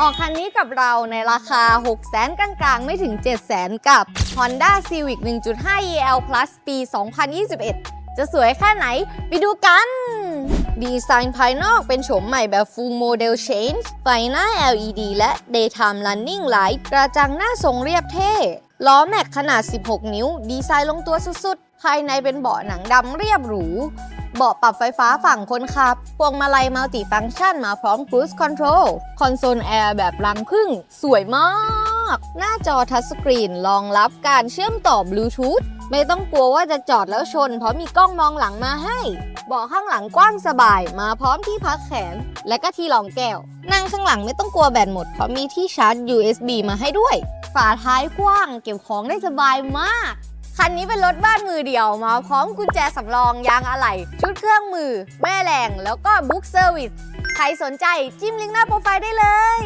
ออกคันนี้กับเราในราคา 6 0 0 0 0 0กลางๆ ไม่ถึง 7 0 0 0 0กับ Honda Civic 1.5 EL Plus ปี 2021 จะสวยแค่ไหนไปดูกัน ดีไซน์ภายนอกเป็นโฉมใหม่แบบ Full Model Change ไฟหน้า LED และ Daytime Running Light กระจังหน้าทรงเรียบเท่ล้อแม็กขนาด 16 นิ้ว ดีไซน์ลงตัวสุดๆ ภายในเป็นเบาะหนังดำเรียบหรู เบาะปรับไฟฟ้าฝั่งคนขับพวงมาลัยมัลติฟัง c t ชันมาพร้อม Cruise Control คอนโซลแอร์แบบรังพึ่ง สวยมาก หน้าจอทัชสกรีนรองรับการเชื่อมต่อบลูทูธไม่ต้องกลัวว่าจะจอดแล้วชน เพราะมีกล้องมองหลังมาให้ เบาะข้างหลังกว้างสบายมาพร้อมที่พักแขน และก็ที่รองแก้ว นั่งข้างหลังไม่ต้องกลัวแบตหมด เพราะมีที่ชาร์จ USB มาให้ด้วย ฝาท้ายกว้างเก็บของได้สบายมาก คันนี้เป็นรถบ้านมือเดียวมาพร้อมกุญแจสำรองยางอะไหล่ชุดเครื่องมือ แม่แรงแล้วก็บุ๊กเซอร์วิสใครสนใจจิ้มลิงก์หน้าโปรไฟล์ได้เลย